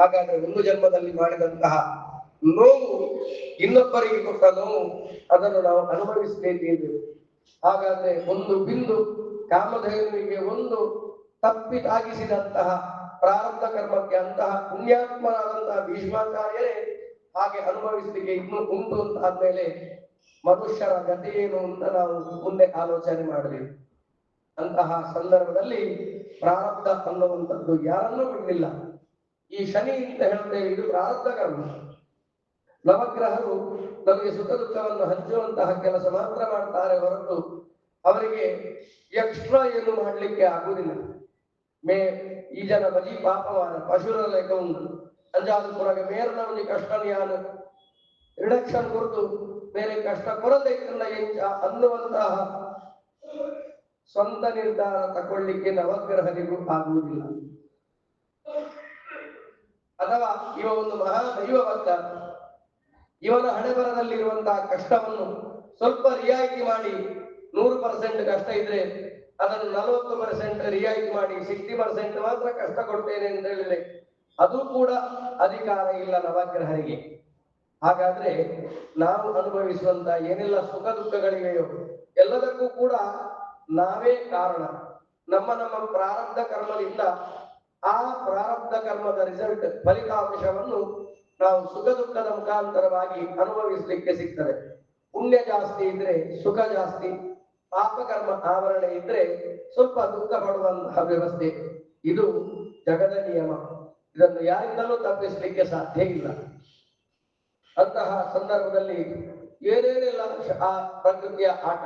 ಹಾಗಾದ್ರೆ ಒಂದು ಜನ್ಮದಲ್ಲಿ ಮಾಡಿದಂತಹ ನೋವು ಇನ್ನೊಬ್ಬರಿಗೆ ಕೊಟ್ಟ ನೋವು, ಅದನ್ನು ನಾವು ಅನುಭವಿಸಬೇಕಿದೆ ಹಾಗಾದ್ರೆ ಒಂದು ಬಿಂದು ಕಾಮಧೇನುವಿಗೆ ಒಂದು ತಪ್ಪಿ ಪ್ರಾರಂಭ ಕರ್ಮಕ್ಕೆ ಅಂತಹ ಪುಣ್ಯಾತ್ಮರಾದಂತಹ ಭೀಷ್ಮಾಚಾರ್ಯರೇ ಹಾಗೆ ಅನುಭವಿಸಲಿಕ್ಕೆ ಇನ್ನು ಉಂಟು ಅಂತ ಆದ್ಮೇಲೆ ಮನುಷ್ಯರ ಗತಿ ಏನು ಅಂತ ನಾವು ಮುಂದೆ ಆಲೋಚನೆ ಮಾಡಬೇಕು. ಅಂತಹ ಸಂದರ್ಭದಲ್ಲಿ ಪ್ರಾರಬ್ಧ ಅನ್ನುವಂಥದ್ದು ಯಾರನ್ನೂ ಬಿಡಲಿಲ್ಲ. ಈ ಶನಿ ಅಂತ ಹೇಳ್ತೇವೆ ಇದು ಪ್ರಾರಬ್ಧ ಕರ್ಮ ನವಗ್ರಹರು ನಮಗೆ ಸುಖ ದುಃಖವನ್ನು ಹಂಚುವಂತಹ ಕೆಲಸ ಮಾತ್ರ ಮಾಡ್ತಾರೆ ಹೊರತು ಅವರಿಗೆ ಎಕ್ಸ್ಟ್ರಾ ಏನು ಮಾಡಲಿಕ್ಕೆ ಆಗುವುದಿಲ್ಲ. ಮೇ, ಈ ಜನ ಬಲಿ ಪಾಪವಾನ ಪಶುರ ಲೆಕ್ಕ ಉಂಟು. ಅಂಜಾದು ಪುರಗೆ ಮೇರ್ನವನಿ ಕಷ್ಟ ಯಾನು ರಿಡಕ್ಷನ್ ಕುರಿತು ಬೇರೆ ಕಷ್ಟ ಕೊರತೆ ಎಂಚ ಅನ್ನುವಂತಹ ಸ್ವಂತ ನಿರ್ಧಾರ ತಕೊಳ್ಳಿಕ್ಕೆ ನವಗ್ರಹರಿಗೂ ಆಗುವುದಿಲ್ಲ. ಅಥವಾ ಇವ ಒಂದು ಮಹಾ ದೈವಭಕ್ತ ಇವನ ಹಣೆಬರದಲ್ಲಿರುವಂತಹ ಕಷ್ಟವನ್ನು ಸ್ವಲ್ಪ ರಿಯಾಯಿತಿ ಮಾಡಿ ನೂರು ಪರ್ಸೆಂಟ್ ಕಷ್ಟ ಇದ್ರೆ ಅದನ್ನು ನಲವತ್ತು ಪರ್ಸೆಂಟ್ ರಿಯಾಯಿತಿ ಮಾಡಿ ಸಿಕ್ಸ್ಟಿ ಪರ್ಸೆಂಟ್ ಮಾತ್ರ ಕಷ್ಟ ಕೊಡ್ತೇನೆ ಅಂತ ಹೇಳಿದ್ರೆ ಅದು ಕೂಡ ಅಧಿಕಾರ ಇಲ್ಲ ನವಗ್ರಹರಿಗೆ. ಹಾಗಾದ್ರೆ ನಾವು ಅನುಭವಿಸುವಂತ ಏನೆಲ್ಲ ಸುಖ ದುಃಖಗಳಿವೆಯೋ ಎಲ್ಲದಕ್ಕೂ ಕೂಡ ನಾವೇ ಕಾರಣ. ನಮ್ಮ ನಮ್ಮ ಪ್ರಾರಬ್ಧ ಕರ್ಮದಿಂದ ಆ ಪ್ರಾರಬ್ಧ ಕರ್ಮದ ರಿಸಲ್ಟ್ ಫಲಿತಾಂಶವನ್ನು ನಾವು ಸುಖ ದುಃಖದ ಮುಖಾಂತರವಾಗಿ ಅನುಭವಿಸಲಿಕ್ಕೆ ಸಿಗ್ತದೆ. ಪುಣ್ಯ ಜಾಸ್ತಿ ಇದ್ರೆ ಸುಖ ಜಾಸ್ತಿ, ಪಾಪ ಕರ್ಮ ಆವರಣ ಇದ್ರೆ ಸ್ವಲ್ಪ ದುಃಖ ಪಡುವಂತಹ ವ್ಯವಸ್ಥೆ. ಇದು ಜಗದ ನಿಯಮ. ಇದನ್ನು ಯಾರಿಂದಲೂ ತಪ್ಪಿಸಲಿಕ್ಕೆ ಸಾಧ್ಯ ಇಲ್ಲ. ಅಂತಹ ಸಂದರ್ಭದಲ್ಲಿ ಏನೇನೆಲ್ಲ ಆ ಪ್ರಕೃತಿಯ ಆಟ,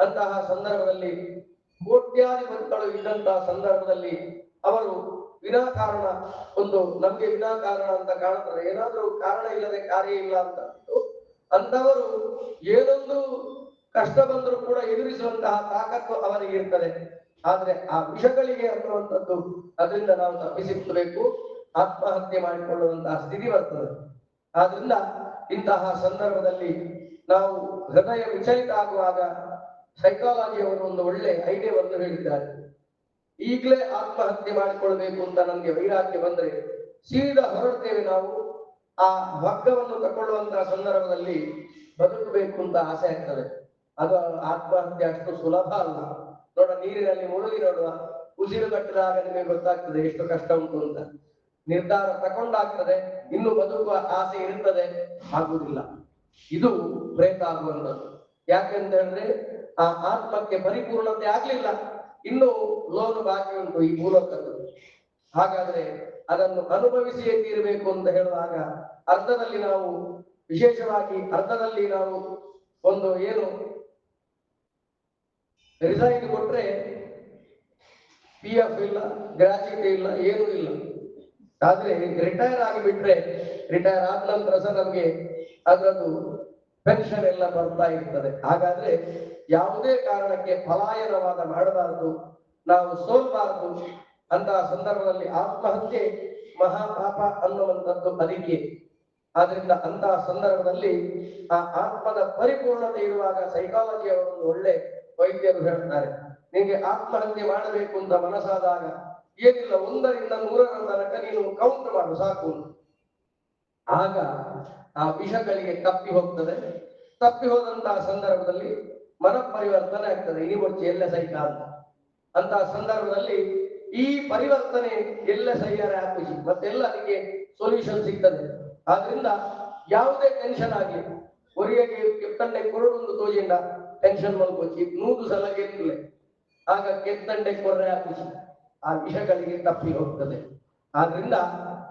ಅಂತಹ ಸಂದರ್ಭದಲ್ಲಿ ಕೋಟ್ಯಾಧಿಪತಿಗಳು ಇದ್ದಂತಹ ಸಂದರ್ಭದಲ್ಲಿ ಅವರು ವಿನಾಕಾರಣ, ಒಂದು ನಮ್ಗೆ ವಿನಾಕಾರಣ ಅಂತ ಕಾಣ್ತಾರೆ ಏನಾದ್ರೂ ಕಾರಣ ಇಲ್ಲದೆ ಕಾರ್ಯ ಇಲ್ಲ ಅಂತ ಅಂತವರು ಏನೊಂದು ಕಷ್ಟ ಬಂದರೂ ಕೂಡ ಎದುರಿಸುವಂತಹ ತಾಕತ್ತು ಅವರಿಗೆ ಇರ್ತದೆ. ಆದ್ರೆ ಆ ವಿಷಗಳಿಗೆ ಅನ್ನುವಂಥದ್ದು ಅದರಿಂದ ನಾವು ತಪ್ಪಿಸಿಕೊಳ್ಳಬೇಕು. ಆತ್ಮಹತ್ಯೆ ಮಾಡಿಕೊಳ್ಳುವಂತಹ ಸ್ಥಿತಿ ಬರ್ತದೆ. ಆದ್ರಿಂದ ಇಂತಹ ಸಂದರ್ಭದಲ್ಲಿ ನಾವು ಹೃದಯ ವಿಚಲಿತ ಆಗುವಾಗ ಸೈಕಾಲಜಿಯವರು ಒಂದು ಒಳ್ಳೆ ಐಡಿಯಾವನ್ನು ಹೇಳಿದ್ದಾರೆ. ಈಗಲೇ ಆತ್ಮಹತ್ಯೆ ಮಾಡಿಕೊಳ್ಬೇಕು ಅಂತ ನಮ್ಗೆ ವೈರಾಗ್ಯ ಬಂದ್ರೆ ಸೀದಾ ಹೊರಡ್ತೇವೆ ನಾವು. ಆ ಭಗ್ಗವನ್ನು ತಕೊಳ್ಳುವಂತಹ ಸಂದರ್ಭದಲ್ಲಿ ಬದುಕಬೇಕು ಅಂತ ಆಸೆ ಆಗ್ತದೆ. ಅದು ಆತ್ಮಹತ್ಯೆ ಅಷ್ಟು ಸುಲಭ ಅಲ್ಲ. ನೋಡ, ನೀರಿನಲ್ಲಿ ಮುಳುಗಿ ನೋಡುವ ಉಸಿರು ಕಟ್ಟಿದಾಗ ನಿಮಗೆ ಗೊತ್ತಾಗ್ತದೆ ಎಷ್ಟು ಕಷ್ಟ ಉಂಟು ಅಂತ. ನಿರ್ಧಾರ ತಕೊಂಡಾಗ್ತದೆ, ಇನ್ನು ಬದುಕುವ ಆಸೆ ಇರುತ್ತದೆ ಆಗುವುದಿಲ್ಲ. ಇದು ಪ್ರೇತ ಆಗುವಂಥದ್ದು. ಯಾಕೆಂತ ಹೇಳಿದ್ರೆ, ಆ ಆತ್ಮಕ್ಕೆ ಪರಿಪೂರ್ಣತೆ ಆಗ್ಲಿಲ್ಲ. ಇನ್ನು ಲೋನ್ ಬಾಕಿ ಉಂಟು ಈ ಮೂಲಕದ್ದು. ಹಾಗಾದ್ರೆ ಅದನ್ನು ಅನುಭವಿಸಿಯೇ ತೀರಬೇಕು ಅಂತ ಹೇಳುವಾಗ ಅರ್ಧದಲ್ಲಿ ನಾವು, ವಿಶೇಷವಾಗಿ ಅರ್ಧದಲ್ಲಿ ನಾವು ಒಂದು ಏನು ರಿಸೈನ್ ಕೊಟ್ರೆ ಪಿ ಎಫ್ ಇಲ್ಲ, ಗ್ರಾಚ್ಯುಟಿ ಇಲ್ಲ, ಏನೂ ಇಲ್ಲ. ಆದ್ರೆ ರಿಟೈರ್ ಆಗಿಬಿಟ್ರೆ, ರಿಟೈರ್ ಆದ ನಂತರ ಸಹ ನಮ್ಗೆ ಅದರದ್ದು ಪೆನ್ಷನ್ ಎಲ್ಲ ಬರ್ತಾ ಇರ್ತದೆ. ಹಾಗಾದ್ರೆ ಯಾವುದೇ ಕಾರಣಕ್ಕೆ ಪಲಾಯನವಾದ ಮಾಡಬಾರದು, ನಾವು ಸೋಲ್ಬಾರದು ಅಂತ ಸಂದರ್ಭದಲ್ಲಿ ಆತ್ಮಹತ್ಯೆ ಮಹಾಪಾಪ ಅನ್ನುವಂಥದ್ದು ಅದಕ್ಕೆ ಆದ್ರಿಂದ ಅಂತಹ ಸಂದರ್ಭದಲ್ಲಿ ಆ ಆತ್ಮದ ಪರಿಪೂರ್ಣತೆ ಇರುವಾಗ ಸೈಕಾಲಜಿ ಒಂದು ಒಳ್ಳೆ ವೈದ್ಯರು ಹೇಳ್ತಾರೆ. ನಿಮಗೆ ಆತ್ಮಹತ್ಯೆ ಮಾಡಬೇಕು ಅಂತ ಮನಸ್ಸಾದಾಗ ಏನಿಲ್ಲ, ಒಂದರಿಂದ ನೂರರ ತನಕ ನೀನು ಕೌಂಟ್ ಮಾಡು, ಸಾಕು ಅಂತ. ಆಗ ಆ ವಿಷಗಳಿಗೆ ತಪ್ಪಿ ಹೋಗ್ತದೆ. ತಪ್ಪಿ ಹೋದಂತಹ ಸಂದರ್ಭದಲ್ಲಿ ಮನ ಪರಿವರ್ತನೆ ಆಗ್ತದೆ ಮುಂಚೆ ಎಲ್ಲ ಸೈಕ ಅಂತ. ಅಂತಹ ಸಂದರ್ಭದಲ್ಲಿ ಈ ಪರಿವರ್ತನೆ ಎಲ್ಲ ಸೈಯಾರೆ ಹಾಕಿಸಿ ಮತ್ತೆಲ್ಲ ಅದಕ್ಕೆ ಸೊಲ್ಯೂಷನ್ ಸಿಗ್ತದೆ. ಆದ್ರಿಂದ ಯಾವುದೇ ಟೆನ್ಷನ್ ಆಗಲಿ ಒರಿಯಗೆ ಕೆತ್ತಂಡೆ ಕೊರಡೊಂದು ತೋಜಿಂಡ ಟೆನ್ಷನ್ ಮಲ್ಕೊಚ್ಚಿ ನೂರು ಸಲ ಗೆದ್ದಿಲ್ಲ. ಆಗ ಕೆತ್ತಂಡೆ ಕೊರ್ರೆ ಹಾಕಿಸಿ ಆ ವಿಷಗಳಿಗೆ ತಪ್ಪಿ ಹೋಗ್ತದೆ. ಆದ್ರಿಂದ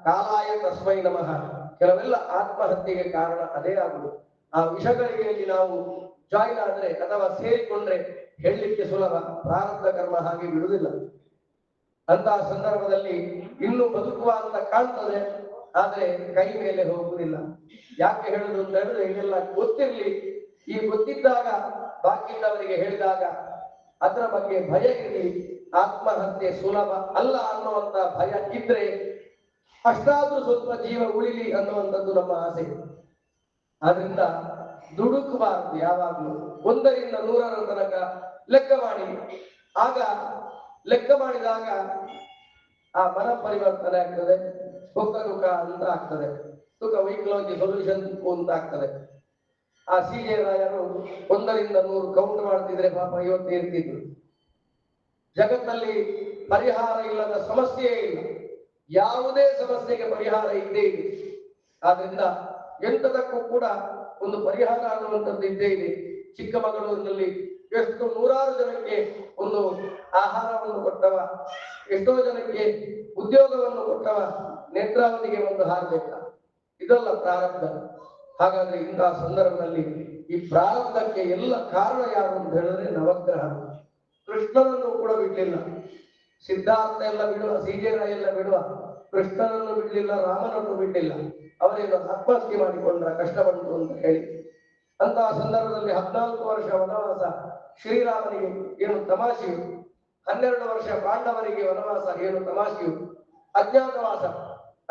ಕಾಲಾಯ ತಸ್ಮೈ ನಮಃ. ಕೆಲವೆಲ್ಲ ಆತ್ಮಹತ್ಯೆಗೆ ಕಾರಣ ಅದೇ ಆಗುದು ಆ ವಿಷಗಳಿಗೆ ನಾವು ಜಾಯಿನ್ ಆದ್ರೆ ಅಥವಾ ಸೇರಿಕೊಂಡ್ರೆ ಹೇಳಲಿಕ್ಕೆ ಸುಲಭ. ಪ್ರಾರಬ್ಧ ಕರ್ಮ ಹಾಗೆ ಬಿಡುವುದಿಲ್ಲ. ಅಂತಹ ಸಂದರ್ಭದಲ್ಲಿ ಇನ್ನು ಬದುಕುವ ಅಂತ ಕಾಣ್ತದೆ. ಆದ್ರೆ ಕೈ ಮೇಲೆ ಹೋಗುವುದಿಲ್ಲ. ಯಾಕೆ ಹೇಳುದು ಅಂತ ಹೇಳಿದ್ರೆ ಇದೆಲ್ಲ ಗೊತ್ತಿರ್ಲಿ. ಈ ಗೊತ್ತಿದ್ದಾಗ ಬಾಕಿ ಇದ್ದವರಿಗೆ ಹೇಳಿದಾಗ ಅದರ ಬಗ್ಗೆ ಭಯ ಇರಲಿ. ಆತ್ಮಹತ್ಯೆ ಸುಲಭ ಅಲ್ಲ ಅನ್ನುವಂತ ಭಯ ಇದ್ರೆ ಅಷ್ಟಾದ್ರೂ ಸ್ವಲ್ಪ ಜೀವ ಉಳಿಲಿ ಅನ್ನುವಂಥದ್ದು ನಮ್ಮ ಆಸೆ. ಆದ್ರಿಂದ ದುಡುಕಬಾರದು ಯಾವಾಗಲೂ. ಒಂದರಿಂದ ನೂರರ ತನಕ ಲೆಕ್ಕ ಮಾಡಿ. ಆಗ ಲೆಕ್ಕ ಮಾಡಿದಾಗ ಆ ಮನ ಪರಿವರ್ತನೆ ಆಗ್ತದೆ, ಸುಖ ದುಃಖ ಅಂತ ಆಗ್ತದೆ. ಸುಖ ವೈಕಲೋಜಿ ಸೊಲ್ಯೂಷನ್ ಅಂತ ಆಗ್ತದೆ. ಆ ಸಿ ಜೆ ರಾಯರು ಒಂದರಿಂದ ನೂರು ಕೌಂಟ್ ಮಾಡ್ತಿದ್ರೆ ಪಾಪ ಇವತ್ತು ಇರ್ತಿದ್ರು. ಜಗತ್ತಲ್ಲಿ ಪರಿಹಾರ ಇಲ್ಲದ ಸಮಸ್ಯೆಯೇ ಇಲ್ಲ. ಯಾವುದೇ ಸಮಸ್ಯೆಗೆ ಪರಿಹಾರ ಇದ್ದೇ ಇದೆ. ಆದ್ರಿಂದ ಎಂತದಕ್ಕೂ ಕೂಡ ಒಂದು ಪರಿಹಾರ ಅನ್ನುವಂಥದ್ದು ಇದ್ದೇ ಇದೆ. ಚಿಕ್ಕಮಗಳೂರಿನಲ್ಲಿ ಎಷ್ಟು ನೂರಾರು ಜನಕ್ಕೆ ಒಂದು ಆಹಾರವನ್ನು ಕೊಟ್ಟವ, ಎಷ್ಟೋ ಜನಕ್ಕೆ ಉದ್ಯೋಗವನ್ನು ಕೊಟ್ಟವ ನೇತ್ರಾವತಿಗೆ ಒಂದು ಹಾರಬೇಕ ಇದಲ್ಲ ಪ್ರಾರಬ್ಧ. ಹಾಗಾದ್ರೆ ಇಂತಹ ಸಂದರ್ಭದಲ್ಲಿ ಈ ಪ್ರಾರಬ್ಧಕ್ಕೆ ಎಲ್ಲ ಕಾರಣ ಯಾರು ಅಂತ ಹೇಳಿದ್ರೆ ನವಗ್ರಹ. ಕೃಷ್ಣನನ್ನು ಕೂಡ ಬಿಡ್ಲಿಲ್ಲ. ಸಿದ್ಧಾರ್ಥ ಎಲ್ಲ ಬಿಡುವ ಸೀಜೇರ ಎಲ್ಲ ಬಿಡುವ, ಕೃಷ್ಣನನ್ನು ಬಿಡಲಿಲ್ಲ, ರಾಮನನ್ನು ಬಿಡ್ಲಿಲ್ಲ. ಅವರೇನು ಆತ್ಮಹತ್ಯೆ ಮಾಡಿಕೊಂಡ್ರ ಕಷ್ಟ ಅಂತ ಹೇಳಿ. ಅಂತಹ ಸಂದರ್ಭದಲ್ಲಿ ಹದಿನಾಲ್ಕು ವರ್ಷ ವನವಾಸ ಶ್ರೀರಾಮನಿಗೆ ಏನು ತಮಾಷೆಯು. ಹನ್ನೆರಡು ವರ್ಷ ಪಾಂಡವರಿಗೆ ವನವಾಸ ಏನು ತಮಾಷೆಯು. ಅಜ್ಞಾತವಾಸ.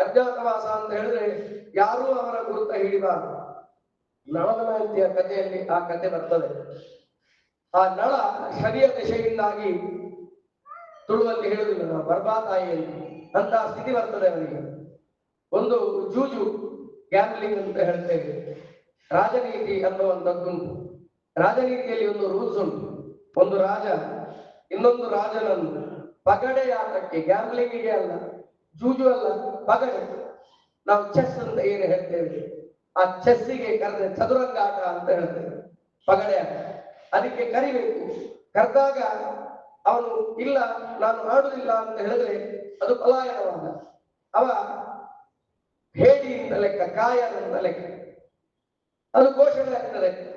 ಅಜ್ಞಾತವಾಸ ಅಂತ ಹೇಳಿದ್ರೆ ಯಾರೂ ಅವರ ಗುರುತ ಹಿಡಿಬಾರದು. ನಳದಮಯಂತಿಯ ಕಥೆಯಲ್ಲಿ ಆ ಕಥೆ ಬರ್ತದೆ. ಆ ನಳ ಶನಿಯ ದಶೆಯಿಂದಾಗಿ ತುಳುವಲ್ಲಿ ಹೇಳುವುದಿಲ್ಲ ನಾವು ತಾಯಿಯಲ್ಲಿ ಅಂತ ಸ್ಥಿತಿ ಬರ್ತದೆ ಅವನಿಗೆ. ಒಂದು ಜೂಜು ಗ್ಯಾಂಬ್ಲಿಂಗ್ ಅಂತ ಹೇಳ್ತೇವೆ ರಾಜನೀತಿ ಅನ್ನುವಂಥದ್ದುಂಟು ರಾಜನೀತಿಯಲ್ಲಿ ಒಂದು ರೂಲ್ಸ್ ಉಂಟು. ಒಂದು ರಾಜ, ಇನ್ನೊಂದು ರಾಜನನ್ನು ಪಗಡೆ ಆಟಕ್ಕೆ ಗ್ಯಾಮ್ಲಿಂಗಿಗೆ ಅಲ್ಲ, ಜೂಜು ಅಲ್ಲ, ಪಗಡೆ. ನಾವು ಚೆಸ್ ಅಂತ ಏನು ಹೇಳ್ತೇವೆ? ಆ ಚೆಸ್ಸಿಗೆ ಕರೆದ ಚದುರಂಗ ಆಟ ಅಂತ ಹೇಳ್ತೇವೆ. ಪಗಡೆ ಆಟ ಅದಕ್ಕೆ ಕರಿಬೇಕು. ಕರೆದಾಗ ಅವನು, ಇಲ್ಲ, ನಾನು ಮಾಡುವುದಿಲ್ಲ ಅಂತ ಹೇಳಿದ್ರೆ ಅದು ಪಲಾಯನವಾದ. ಅವ ಹೇಡಿ ಅಂತ ಲೆಕ್ಕ ಕಾಯ ಅಂತ ಲೆಕ್ಕ. ಅದು ಘೋಷಣೆ ಆಗ್ತದೆ.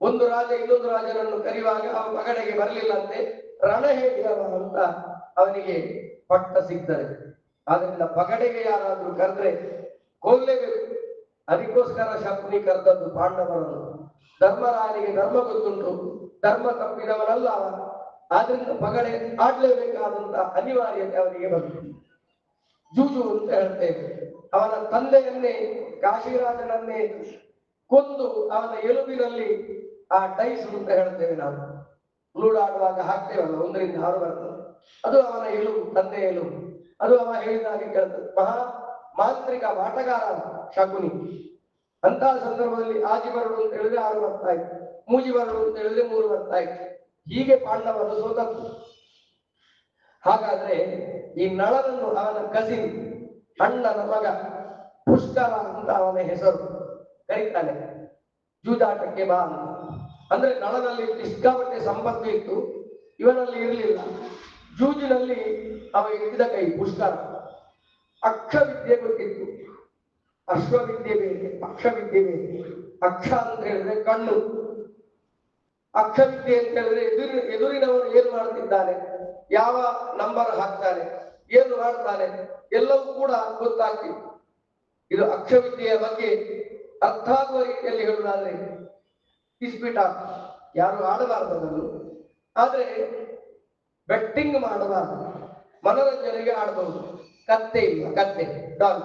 ಒಂದು ರಾಜ ಇನ್ನೊಂದು ರಾಜನನ್ನು ಕರೆಯುವಾಗ ಅವ ಅಂತೆ ಬರಲಿಲ್ಲಂತೆ ರಣಹೇಡಿಯವ ಅಂತ ಅವನಿಗೆ ಪಟ್ಟ ಸಿಗ್ತದೆ. ಆದ್ರಿಂದ ಪಗಡೆಗೆ ಯಾರಾದ್ರೂ ಕರೆದ್ರೆ ಹೋಗ್ಲೇಬೇಕು ಅದಕ್ಕೋಸ್ಕರ ಶಕುನಿ ಕರೆದದ್ದು ಪಾಂಡವರನ್ನು. ಧರ್ಮರಾಯನಿಗೆ ಧರ್ಮ ಗೊತ್ತುಂಟು. ಧರ್ಮ ತಪ್ಪಿದವನಲ್ಲ ಆದ್ರಿಂದ ಪಗಡೆ ಆಡ್ಲೇಬೇಕಾದಂತಹ ಅನಿವಾರ್ಯತೆ ಅವನಿಗೆ ಬಂತು. ಜೂಜು ಅಂತ ಹೇಳ್ತೇವೆ ಅವನ ತಂದೆಯನ್ನೇ, ಕಾಶಿರಾಜನನ್ನೇ ಕೊಂದು ಅವನ ಎಲುಬಿನಲ್ಲಿ ಆ ಡೈಸ್ ಅಂತ ಹೇಳ್ತೇವೆ ನಾವು. ಲೂಡಾಡುವಾಗ ಹಾಕ್ತೇವಲ್ಲ, ಒಂದರಿಂದ ಆರು ಬರ್ತದೆ. ಅದು ಅವನ ಎಲುಬು, ತಂದೆ ಎಲುಬು. ಅದು ಅವ ಹೇಳಿದಾಗ ಕೇಳ್ತದೆ. ಮಹಾ ಮಾಂತ್ರಿಕ ಆಟಗಾರ ಶಕುನಿ. ಅಂತಹ ಸಂದರ್ಭದಲ್ಲಿ ಆಜಿ ಬರಡು ಅಂತ ಹೇಳಿದ್ರೆ ಆರು ಬರ್ತಾ ಇತ್ತು. ಮೂಜಿ ಬರಡು ಅಂತ ಹೇಳಿದ್ರೆ ಮೂರು ಬರ್ತಾ ಇತ್ತು. ಹೀಗೆ ಪಾಂಡವರು ಸೋತದ್ದು. ಹಾಗಾದ್ರೆ ಈ ನಳನನ್ನು ಅವನ ಕಸಿನ್ ಅಣ್ಣನ ಮಗ ಪುಷ್ಕರ ಅಂತ ಅವನ ಹೆಸರು. ಕರೀತಾನೆ, ಜೂಜಾಟಕ್ಕೆ ಬಾ ಅಂದ್ರೆ ನಳನಲ್ಲಿ ಸಿಕ್ಕಾಪಟ್ಟೆ ಸಂಪತ್ತು ಇತ್ತು, ಇವನಲ್ಲಿ ಇರಲಿಲ್ಲ. ಜೂಜಿನಲ್ಲಿ ಅವ ಇದ್ದ ಕೈ ಪುಷ್ಕರ. ಅಕ್ಷವಿದ್ಯೆ ಗೊತ್ತಿತ್ತು. ಅಶ್ವವಿದ್ಯೆ ಬೇರೆ ಅಕ್ಷವಿದ್ಯೆ ಬೇರೆ. ಅಕ್ಷ ಅಂತ ಹೇಳಿದ್ರೆ ಕಣ್ಣು. ಅಕ್ಷವಿದ್ಯೆ ಅಂತ ಹೇಳಿದ್ರೆ ಎದುರು, ಎದುರಿನವರು ಏನು ಮಾಡ್ತಿದ್ದಾನೆ ಯಾವ ನಂಬರ್ ಹಾಕ್ತಾರೆ? ಏನು ಮಾಡ್ತಾರೆ? ಎಲ್ಲವೂ ಕೂಡ ಗೊತ್ತಾಗ್ತಿ ಇದು ಅಕ್ಷವಿದ್ಯೆಯ ಬಗ್ಗೆ ಅರ್ಥ ಆಗುವ ರೀತಿಯಲ್ಲಿ ಹೇಳುವುದಾದ್ರೆ ಇಸ್ಪೀಟ ಯಾರು ಆಡಬಾರದು ಅದನ್ನು. ಆದ್ರೆ ಬೆಟ್ಟಿಂಗ್ ಮಾಡಬಾರದು. ಮನೋರಂಜನೆಗೆ ಆಡಬಹುದು ಕತ್ತೆ ಇಲ್ಲ, ಕತ್ತೆ ಡಾಲ್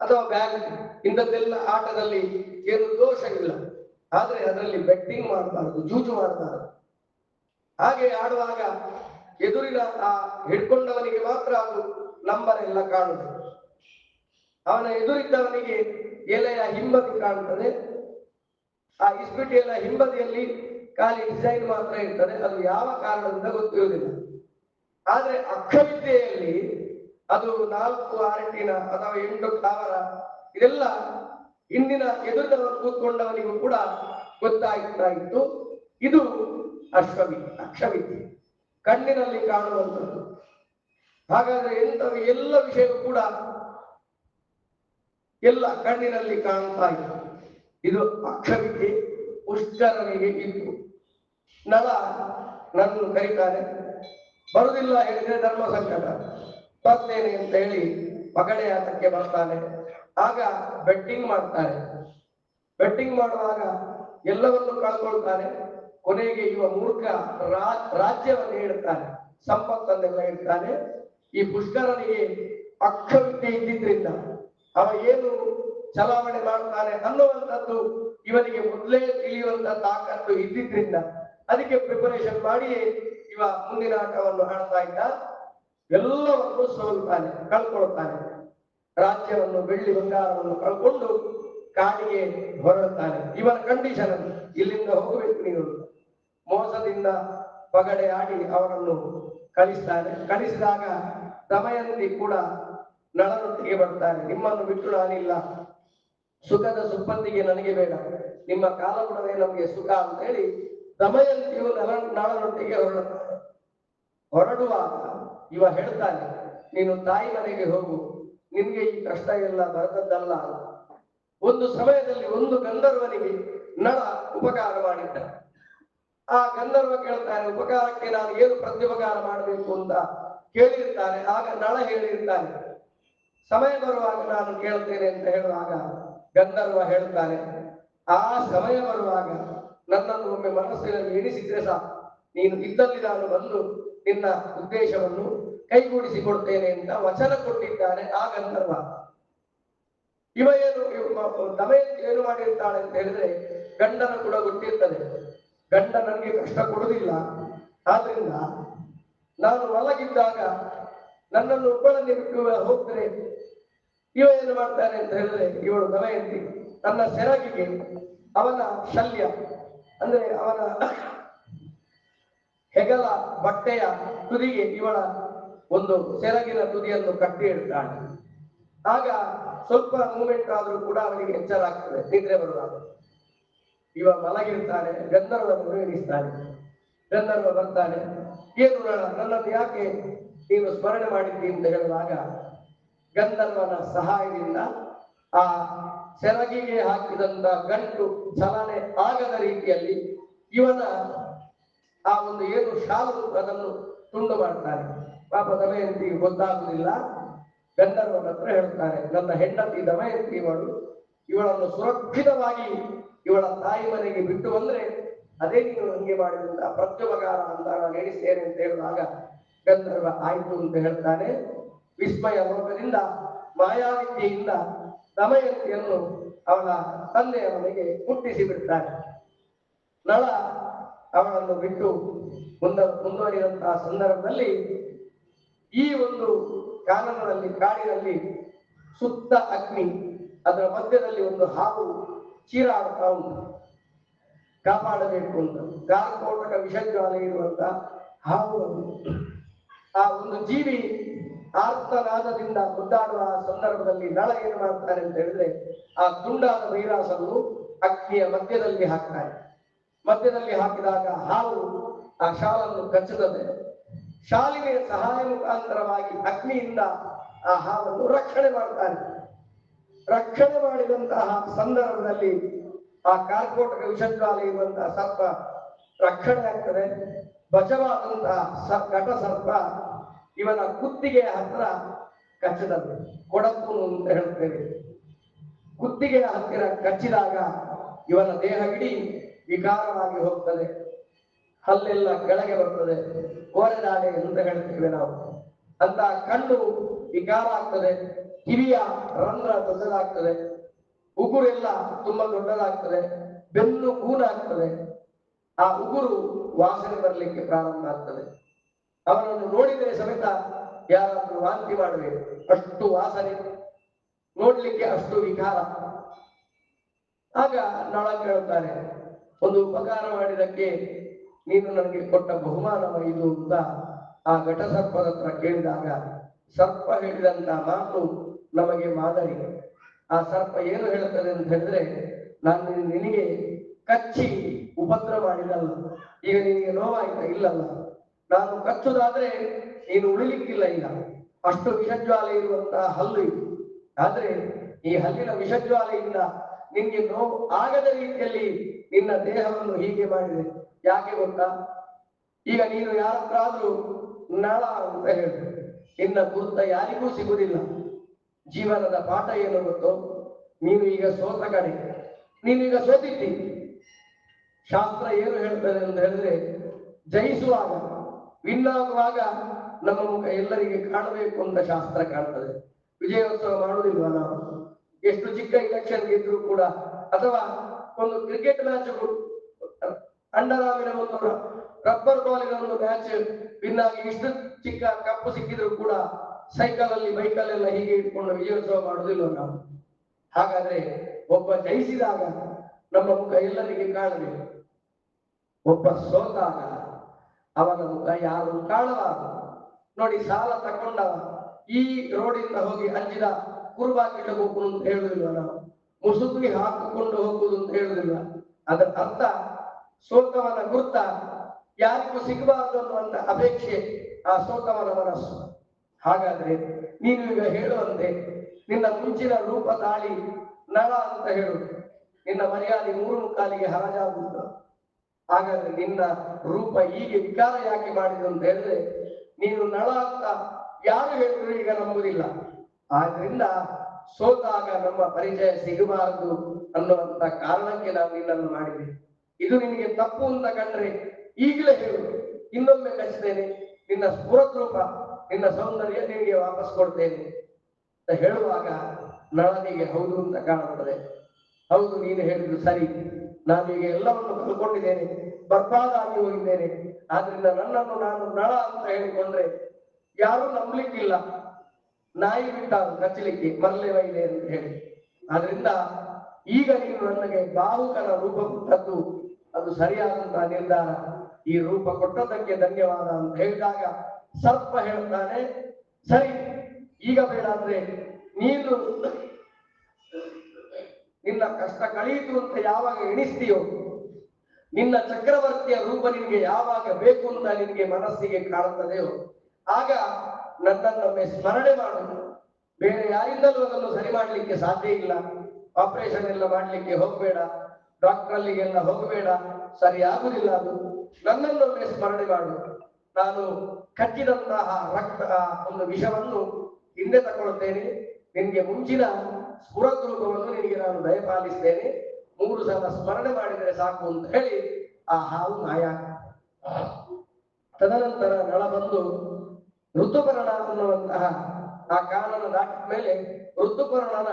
ಅಥವಾ ಬ್ಯಾಗ್ ಇಂಥದ್ದೆಲ್ಲ ಆಟದಲ್ಲಿ ಏನು ದೋಷ ಇಲ್ಲ ಆದ್ರೆ ಅದರಲ್ಲಿ ಬೆಟ್ಟಿಂಗ್ ಮಾಡಬಾರದು, ಜೂಜು ಮಾಡಬಾರದು. ಹಾಗೆ ಆಡುವಾಗ ಎದುರಿನ ಆ ಹಿಡ್ಕೊಂಡವನಿಗೆ ಮಾತ್ರ ಅದು ನಂಬರ್ ಎಲ್ಲ ಕಾಣುದು ಅವನ ಎದುರಿದ್ದವನಿಗೆ ಎಲೆಯ ಹಿಂಬದಿ ಕಾಣುತ್ತದೆ ಆ ಇಸ್ಪಿಟಿಯಲ ಹಿಂಬದಿಯಲ್ಲಿ ಖಾಲಿ ಡಿಸೈನ್ ಮಾತ್ರ ಇರ್ತದೆ. ಅದು ಯಾವ ಕಾರಣದಿಂದ ಗೊತ್ತಿರುವುದಿಲ್ಲ. ಆದ್ರೆ ಅಕ್ಷವಿದ್ಯೆಯಲ್ಲಿ ಅದು ನಾಲ್ಕು ಆರಂಟಿನ ಅಥವಾ ಎಂಟು ಕಾವರ ಇದೆಲ್ಲ ಹಿಂದಿನ ಎದುರು ಕೂತ್ಕೊಂಡವನಿಗೂ ಕೂಡ ಗೊತ್ತಾಗ್ತಾ ಇದು ಅಶ್ವವಿ ಅಕ್ಷವಿದ್ಯೆ. ಕಣ್ಣಿನಲ್ಲಿ ಕಾಣುವಂಥದ್ದು. ಹಾಗಾದ್ರೆ ಎಂತ ಎಲ್ಲ ವಿಷಯವೂ ಕೂಡ ಎಲ್ಲ ಕಣ್ಣಿನಲ್ಲಿ ಕಾಣ್ತಾ ಇತ್ತು. ಇದು ಅಕ್ಷವಿದ್ಯೆ ಉಷ್ಟರನಿಗೆ ಇತ್ತು. ನಳ ನನ್ನನ್ನು ಕರೀತಾರೆ ಬರುದಿಲ್ಲ ಹೇಳಿದ್ರೆ ಧರ್ಮ ಸಂಕಟ. ಬರ್ತೇನೆ ಅಂತ ಹೇಳಿ ಪಗಡೆ ಆತಕ್ಕೆ ಬರ್ತಾನೆ. ಆಗ ಬೆಟ್ಟಿಂಗ್ ಮಾಡ್ತಾರೆ. ಬೆಟ್ಟಿಂಗ್ ಮಾಡುವಾಗ ಎಲ್ಲವನ್ನು ಕಳ್ಕೊಳ್ತಾನೆ ಕೊನೆಗೆ ಇವ ಮೂರ್ಖ ರಾಜ್ಯವನ್ನು ಹೇಳ್ತಾನೆ, ಸಂಪತ್ತನ್ನೆಲ್ಲ ಹೇಳ್ತಾನೆ. ಈ ಪುಷ್ಕರನಿಗೆ ಅಕ್ಷವಿದ್ಯೆ ಇದ್ದಿದ್ರಿಂದ ಅವ ಏನು ಚಲಾವಣೆ ಮಾಡ್ತಾನೆ ಅನ್ನುವಂಥದ್ದು ಇವನಿಗೆ ಮೊದಲೇ ತಿಳಿಯುವಂತ ತಾಕತ್ತು ಇದ್ದಿದ್ರಿಂದ ಅದಕ್ಕೆ ಪ್ರಿಪರೇಷನ್ ಮಾಡಿ ಇವ ಮುಂದಿನ ಆಟವನ್ನು ಆಡ್ತಾ ಇದ್ದ. ಎಲ್ಲವನ್ನು ಸೋಲ್ತಾನೆ, ಕಳ್ಕೊಳ್ತಾನೆ. ರಾಜ್ಯವನ್ನು, ಬೆಳ್ಳಿ ಬಂಗಾರವನ್ನು ಕಳ್ಕೊಂಡು ಕಾಡಿಗೆ ಹೊರಡುತ್ತಾರೆ ಇವನ ಕಂಡೀಷನ್ ಇಲ್ಲಿಂದ ಹೋಗಬೇಕು ನೀನು ಮೋಸದಿಂದ ಪಗಡೆ ಆಡಿ ಅವರನ್ನು ಕಳಿಸ್ತಾನೆ. ಕಲಿಸಿದಾಗ ದಮಯಂತಿ ಕೂಡ ನಳನೊಟ್ಟಿಗೆ ಬರ್ತಾರೆ ನಿಮ್ಮನ್ನು ಬಿಟ್ಟು ನಾನಿಲ್ಲ. ಸುಖದ ಸುಪ್ಪತ್ತಿಗೆ ನನಗೆ ಬೇಡ. ನಿಮ್ಮ ಕಾಲ ಕೂಡವೇ ನಮಗೆ ಸುಖ ಅಂತ ಹೇಳಿ ದಮಯಂತಿಯು ನಳ, ನಳನೊಟ್ಟಿಗೆ ಹೊರಡುತ್ತಾರೆ ಹೊರಡುವಾಗ ಇವ ಹೇಳ್ತಾನೆ, ನೀನು ತಾಯಿ ಮನೆಗೆ ಹೋಗು. ನಿನ್ಗೆ ಈ ಕಷ್ಟ ಎಲ್ಲ ಬರದದ್ದಲ್ಲ ಒಂದು ಸಮಯದಲ್ಲಿ ಒಂದು ಗಂಧರ್ವನಿಗೆ ನಳ ಉಪಕಾರ ಮಾಡಿದ್ದ. ಆ ಗಂಧರ್ವ ಕೇಳ್ತಾನೆ, ಉಪಕಾರಕ್ಕೆ ನಾನು ಏನು ಪ್ರತ್ಯುಪಕಾರ ಮಾಡಬೇಕು ಅಂತ ಕೇಳಿರ್ತಾನೆ, ಆಗ ನಳ ಹೇಳಿರ್ತಾನೆ. ಸಮಯ ಬರುವಾಗ ನಾನು ಕೇಳ್ತೇನೆ ಅಂತ ಹೇಳುವಾಗ ಗಂಧರ್ವ ಹೇಳ್ತಾನೆ, ಆ ಸಮಯ ಬರುವಾಗ ನನ್ನನ್ನು ಒಮ್ಮೆ ಮನಸ್ಸಿನಲ್ಲಿ ಎಣಿಸಿದ್ರೆ ಸಾ ನೀನು ಇದ್ದಲ್ಲಿ ನಾನು ಬಂದು ನಿನ್ನ ಉದ್ದೇಶವನ್ನು ಕೈಗೂಡಿಸಿಕೊಡ್ತೇನೆ ಅಂತ ವಚನ ಕೊಟ್ಟಿದ್ದಾನೆ ಆ ಗಂಧರ್ವ. ಇವ ಏನು ದಮಯಂತಿ ಏನು ಮಾಡಿರ್ತಾಳೆ ಅಂತ ಹೇಳಿದ್ರೆ ಗಂಡನ ಕೂಡ ಗೊತ್ತಿರ್ತದೆ. ಗಂಡ ನನಗೆ ಕಷ್ಟ ಕೊಡುವುದಿಲ್ಲ. ಆದ್ರಿಂದ ನಾನು ಮಲಗಿದ್ದಾಗ ನನ್ನನ್ನು ಒಬ್ಬಳನ್ನೇ ಬಿಟ್ಟು ಹೋಗ್ತಾರೆ. ಇವ ಏನು ಮಾಡ್ತಾನೆ ಅಂತ ಹೇಳಿದ್ರೆ, ಇವಳು ದಮಯಂತಿ, ತನ್ನ ಸೆರಗಿಗೆ ಅವನ ಶಲ್ಯ, ಅಂದ್ರೆ ಅವನ ಹೆಗಲ, ಬಟ್ಟೆಯ ತುದಿಗೆ ಇವಳ ಒಂದು ಸೆರಗಿನ ತುದಿಯನ್ನು ಕಟ್ಟಿ ಇಡ್ತಾನೆ. ಆಗ ಸ್ವಲ್ಪ ಮೂಮೆಂಟ್ ಆದ್ರೂ ಕೂಡ ಅವನಿಗೆ ಎಚ್ಚರ ಆಗ್ತದೆ. ನಿದ್ರೆ ಬರುವಾಗ. ಇವ ಮಲಗಿರ್ತಾನೆ, ಗಂಧರ್ವ ಎಣಿಸ್ತಾನೆ ಗಂಧರ್ವ ಬರ್ತಾನೆ, ಏನು ನನ್ನನ್ನು ಯಾಕೆ ನೀನು ಸ್ಮರಣೆ ಮಾಡಿದ್ದಿ? ಅಂತ ಹೇಳುವಾಗ ಗಂಧರ್ವನ ಸಹಾಯದಿಂದ ಆ ಸೆರಗಿಗೆ ಹಾಕಿದಂತ ಗಂಟು ಚಲನೆ ಆಗದ ರೀತಿಯಲ್ಲಿ ಇವನ ಆ ಒಂದು ಏನು ಶಾಲು ಅದನ್ನು ತುಂಡು ಮಾಡ್ತಾನೆ. ಪಾಪ ದಮಯಂತಿಗೆ ಗೊತ್ತಾಗುವುದಿಲ್ಲ ಗಂಧರ್ವನ ಹತ್ರ ಹೇಳ್ತಾನೆ, ನನ್ನ ಹೆಂಡತಿ ದಮಯಂತಿ ಇವಳು? ಇವಳನ್ನು ಸುರಕ್ಷಿತವಾಗಿ ಇವಳ ತಾಯಿ ಮನೆಗೆ ಬಿಟ್ಟು ಬಂದ್ರೆ ಅದೇ ನೀನು ಹಂಗೆ ಮಾಡಿದಂತ ಪ್ರತ್ಯುಪಕಾರ ಅಂತ ನಾನು ಅಂತ ಹೇಳುವಾಗ ಗಂಧರ್ವ ಆಯ್ತು ಅಂತ ಹೇಳ್ತಾನೆ. ವಿಸ್ಮಯ ಲೋಕದಿಂದ, ಮಾಯಾವಿದ್ಯೆಯಿಂದ ದಮಯಂತಿಯನ್ನು ಅವಳ ತಂದೆಯ ಮನೆಗೆ ಮುಟ್ಟಿಸಿ ಬಿಡ್ತಾನೆ. ನಳ ಅವಳನ್ನು ಬಿಟ್ಟು ಮುಂದ ಮುಂದುವರಿದಂತಹ ಸಂದರ್ಭದಲ್ಲಿ ಈ ಒಂದು ಕಾಲದಲ್ಲಿ ಕಾಡಿನಲ್ಲಿ ಸುತ್ತ ಅಗ್ನಿ, ಅದರ ಮಧ್ಯದಲ್ಲಿ ಒಂದು ಹಾವು ಚೀರಾಡ್ತಾ ಉಂಟು. ಕಾಪಾಡಬೇಕು ಅಂತ. ಗಾರ್ಕೋಟಕ ವಿಷಜ್ವಾಲ ಇರುವಂತ ಹಾವು. ಆ ಒಂದು ಜೀವಿ ಆರ್ತನಾದದಿಂದ ಮುದ್ದಾಡುವ ಸಂದರ್ಭದಲ್ಲಿ ನಳ ಏನು ಮಾಡ್ತಾರೆ ಅಂತ ಹೇಳಿದ್ರೆ, ಆ ತುಂಡಾದ ವೈರಾಸನ್ನು ಅಗ್ನಿಯ ಮಧ್ಯದಲ್ಲಿ ಹಾಕ್ತಾರೆ. ಮಧ್ಯದಲ್ಲಿ ಹಾಕಿದಾಗ ಹಾವು ಆ ಶಾಲನ್ನು ಕಚ್ಚುತ್ತದೆ. ಶಾಲಿಗೆ ಸಹಾಯ ಮುಖಾಂತರವಾಗಿ ಅಗ್ನಿಯಿಂದ ಆ ಹಾವನ್ನು ರಕ್ಷಣೆ ಮಾಡ್ತಾರೆ. ರಕ್ಷಣೆ ಮಾಡಿದಂತಹ ಸಂದರ್ಭದಲ್ಲಿ ಆ ಕಾರ್ಕೋಟಕ ವಿಷಜ್ವಾಲ ಇರುವಂತಹ ಸರ್ಪ ರಕ್ಷಣೆ ಆಗ್ತದೆ. ಬಚವಾದಂತಹ ಸ- ಘಟ ಸರ್ಪ ಇವನ ಕುತ್ತಿಗೆಯ ಹತ್ರ ಕಚ್ಚದಂತೆ. ಕೊಡಪ್ಪು ಅಂತ ಹೇಳ್ತೇವೆ. ಕುತ್ತಿಗೆಯ ಹತ್ತಿರ ಕಚ್ಚಿದಾಗ ಇವನ ದೇಹ ವಿಕಾರವಾಗಿ ಹೋಗ್ತದೆ. ಹಲ್ಲೆಲ್ಲ ಕೆಳಗೆ ಬರ್ತದೆ. ಕೋರೆದಾಡೆ ಹೇಳ್ತೇವೆ ನಾವು. ಅಂತ ಕಣ್ಣು ವಿಕಾರ ಆಗ್ತದೆ ಕಿವಿಯ ರಂಧ್ರ ದೊಡ್ಡದಾಗ್ತದೆ. ಉಗುರೆಲ್ಲ ತುಂಬಾ ದೊಡ್ಡದಾಗ್ತದೆ. ಬೆನ್ನು ಕೂನಾಗ್ತದೆ. ಆ ಉಗುರು ವಾಸನೆ ಬರಲಿಕ್ಕೆ ಪ್ರಾರಂಭ ಆಗ್ತದೆ. ಅವನನ್ನು ನೋಡಿದರೆ ಸಮೇತ ಯಾರಾದ್ರೂ ವಾಂತಿ ಮಾಡಬೇಕು ಅಷ್ಟು ವಾಸನೆ. ನೋಡ್ಲಿಕ್ಕೆ ಅಷ್ಟು ವಿಕಾರ. ಆಗ ನಳ ಕೇಳುತ್ತಾನೆ ಒಂದು ಉಪಕಾರ ಮಾಡಿದಕ್ಕೆ ನೀನು ನನಗೆ ಕೊಟ್ಟ ಬಹುಮಾನವ ಇದು ಅಂತ ಆ ಘಟ ಸರ್ಪದ ಹತ್ರ ಕೇಳಿದಾಗ, ಸರ್ಪ ಹೇಳಿದಂತ ಮಾತು ನಮಗೆ ಮಾದರಿ. ಆ ಸರ್ಪ ಏನು ಹೇಳುತ್ತದೆ ಅಂತ ಹೇಳಿದ್ರೆ, ನಾನು ನಿನಗೆ ಕಚ್ಚಿ ಉಪದ್ರ ಮಾಡಿದಲ್ಲ, ಈಗ ನಿನಗೆ ನೋವಾಯ್ತಾ ಇಲ್ಲಲ್ಲ? ನಾನು ಕಚ್ಚುದಾದ್ರೆ ನೀನು ಉಳಿಲಿಕ್ಕಿಲ್ಲ ಈಗ. ಅಷ್ಟು ವಿಷಜ್ವಾಲೆ ಇರುವಂತಹ ಹಲ್ಲು ಇದು. ಆದ್ರೆ ಈ ಹಲ್ಲಿನ ವಿಷಜ್ವಾಲೆಯಿಂದ ನಿನ್ಗೆ ನೋವು ಆಗದ ರೀತಿಯಲ್ಲಿ ನಿನ್ನ ದೇಹವನ್ನು ಹೀಗೆ ಮಾಡಿದೆ. ಯಾಕೆ ಗೊತ್ತಾ? ಈಗ ನೀನು ಯಾರತ್ರಾದ್ರೂ ನಳ ಅಂತ ಹೇಳು ನಿನ್ನ ಗುರುತ ಯಾರಿಗೂ ಸಿಗುವುದಿಲ್ಲ ಜೀವನದ ಪಾಠ ಏನು ಗೊತ್ತೋ? ನೀನು ಈಗ ಸೋತ ಕಡೆ. ನೀನೀಗ ಸೋತಿದ್ದಿ. ಶಾಸ್ತ್ರ ಏನು ಹೇಳ್ತದೆ ಅಂತ ಹೇಳಿದ್ರೆ, ಜಯಿಸುವಾಗ ವಿನ್ ಆಗುವಾಗ ನಮ್ಮ ಮುಖ ಎಲ್ಲರಿಗೆ ಕಾಣಬೇಕು ಅಂತ ಶಾಸ್ತ್ರ ಕಾಣ್ತದೆ. ವಿಜಯೋತ್ಸವ ಮಾಡುವುದಿಲ್ವ ನಾವು? ಎಷ್ಟು ಚಿಕ್ಕ ಇಲೆಕ್ಷನ್ ಗೆದ್ರು ಕೂಡ, ಅಥವಾ ಒಂದು ಕ್ರಿಕೆಟ್ ಮ್ಯಾಚ್ ಅಂಡರಾಮಿನ ಒಂದು ರಬ್ಬರ್ ಬಾಲಿನ ಒಂದು ಮ್ಯಾಚ್ ವಿನ್ ಆಗಿ ಇಷ್ಟು ಚಿಕ್ಕ ಕಪ್ಪು ಸಿಕ್ಕಿದ್ರು ಕೂಡ ಸೈಕಲ್ ಅಲ್ಲಿ ಬೈಕಲ್ ಎಲ್ಲ ಹೀಗೆ ಇಟ್ಕೊಂಡು ವಿಜಯೋತ್ಸವ ಮಾಡುವುದಿಲ್ಲ ನಾವು. ಹಾಗಾದ್ರೆ ಒಬ್ಬ ಜಯಿಸಿದಾಗ ನಮ್ಮ ಮುಖ ಎಲ್ಲರಿಗೆ ಕಾಣಬೇಕು ಒಬ್ಬ ಸೋತಾಗ ಅವನ ಮುಖ ಯಾರು ಕಾಣಬಾರದು? ನೋಡಿ ಸಾಲ ತಕೊಂಡ ಈ ರೋಡಿಂದ ಹೋಗಿ ಅಂಜಿದ ಕುರುಬಾಕಿಟ್ಟ ಹೋಗುದು ಅಂತ ಹೇಳುದಿಲ್ವ ನಾವು? ಮುಸುಕಿ ಹಾಕಿಕೊಂಡು ಹೋಗುವುದು ಅಂತ ಹೇಳುದಿಲ್ಲ ಅದರ ಅರ್ಥ ಸೋತವನ ಗುರುತ ಯಾರಿಗೂ ಸಿಗಬಾರದು ಅನ್ನುವಂತ ಅಪೇಕ್ಷೆ ಆ ಸೋತವನ ಮನಸ್ಸು. ಹಾಗಾದ್ರೆ ನೀನು ಈಗ ಹೇಳುವಂತೆ ನಿನ್ನ ಮುಂಚಿನ ರೂಪ ತಾಳಿ ನಳ ಅಂತ ಹೇಳು. ನಿನ್ನ ಮರ್ಯಾದೆ ಮೂರು ಮುಕ್ಕಾಲಿಗೆ ಹರಾಜಾಗುವುದು ಹಾಗಾದ್ರೆ ನಿನ್ನ ರೂಪ ಹೀಗೆ ವಿಕಾರ ಯಾಕೆ ಮಾಡಿದ್ರು ಅಂತ ಹೇಳಿದ್ರೆ ನೀನು ನಳ ಅಂತ ಯಾರು ಹೇಳಿದ್ರು ಈಗ ನಂಬುದಿಲ್ಲ. ಆದ್ರಿಂದ ಸೋತಾಗ ನಮ್ಮ ಪರಿಚಯ ಸಿಗಬಾರದು ಅನ್ನುವಂತ ಕಾರಣಕ್ಕೆ ನಾವು ನಿನ್ನನ್ನು ಮಾಡಿದೆ ಇದು ನಿನಗೆ ತಪ್ಪು ಅಂತ ಕಂಡ್ರೆ ಈಗಲೇ ಹೇಳು. ಇನ್ನೊಮ್ಮೆ ಕಳಿಸ್ತೇನೆ. ನಿನ್ನ ಸ್ಫುರತ್ ರೂಪ ನಿನ್ನ ಸೌಂದರ್ಯ ನಿನಗೆ ವಾಪಸ್ ಕೊಡ್ತೇನೆ ಅಂತ ಹೇಳುವಾಗ ನಳನಿಗೆ ಹೌದು ಅಂತ ಕಾಣುತ್ತದೆ. ಹೌದು, ನೀನು ಹೇಳಿದ್ದು ಸರಿ. ನಾನೀಗ ಎಲ್ಲವನ್ನು ಕಲ್ಕೊಂಡಿದ್ದೇನೆ ಬರ್ಬಾದಾಗಿ ಹೋಗಿದ್ದೇನೆ. ಆದ್ರಿಂದ ನನ್ನನ್ನು ನಾನು ನಳ ಅಂತ ಹೇಳಿಕೊಂಡ್ರೆ ಯಾರು ನಂಬಲಿಕ್ಕಿಲ್ಲ. ನಾಯಿ ಬಿಟ್ಟ ಕಚ್ಚಲಿಕ್ಕೆ ಮರಳೆ ವೈದೆ ಅಂತ ಹೇಳಿ. ಆದ್ರಿಂದ ಈಗ ನೀನು ನನಗೆ ಬಾಹುಕನ ರೂಪ ಕೊಟ್ಟದ್ದು ಅದು ಸರಿಯಾದಂತಹ ನಿರ್ಧಾರ. ಈ ರೂಪ ಕೊಟ್ಟದ್ದಕ್ಕೆ ಧನ್ಯವಾದ ಅಂತ ಹೇಳಿದಾಗ ಸರ್ಪ ಹೇಳ್ತಾನೆ ಸರಿ, ಈಗ ಬೇಡ ಅಂದ್ರೆ ನೀನು ನಿನ್ನ ಕಷ್ಟ ಕಳೆಯಿತು ಅಂತ ಯಾವಾಗ ಎಣಿಸ್ತೀಯೋ, ನಿನ್ನ ಚಕ್ರವರ್ತಿಯ ರೂಪ ನಿನಗೆ ಯಾವಾಗ ಬೇಕು ಅಂತ ನಿನಗೆ ಮನಸ್ಸಿಗೆ ಕಾಣುತ್ತದೆಯೋ, ಆಗ ನನ್ನನ್ನೊಮ್ಮೆ ಸ್ಮರಣೆ ಮಾಡು. ಬೇರೆ ಯಾರಿಂದಲೂ ಅದನ್ನು ಸರಿ ಮಾಡ್ಲಿಕ್ಕೆ ಸಾಧ್ಯ ಇಲ್ಲ. ಆಪರೇಷನ್ ಎಲ್ಲ ಮಾಡ್ಲಿಕ್ಕೆ ಹೋಗಬೇಡ. ಡಾಕ್ಟರ್ ಅಲ್ಲಿಗೆಲ್ಲ ಹೋಗಬೇಡ. ಸರಿ ಆಗುದಿಲ್ಲ ಅದು ನನ್ನನ್ನೊಮ್ಮೆ ಸ್ಮರಣೆ ಮಾಡು. ನಾನು ಕಚ್ಚಿದಂತಹ ರಕ್ತ ಒಂದು ವಿಷವನ್ನು ಹಿಂದೆ ತಕೊಳ್ಳುತ್ತೇನೆ ನಿನ್ಗೆ ಮುಂಚಿನ ಸ್ಫುರದ್ ರೂಪವನ್ನು ನಿನಗೆ ನಾನು ದಯಪಾಲಿಸ್ತೇನೆ. ಮೂರು ಸಲ ಸ್ಮರಣೆ ಮಾಡಿದರೆ ಸಾಕು ಅಂತ ಹೇಳಿ ಆ ಹಾವು ಮಾಯ. ತದನಂತರ ನಳ ಬಂದು ಋತುಪರ್ಣ ಅನ್ನುವಂತಹ ಆ ಕಾಲನ ದಾಟಿದ ಮೇಲೆ ಋತುಪರ್ಣನ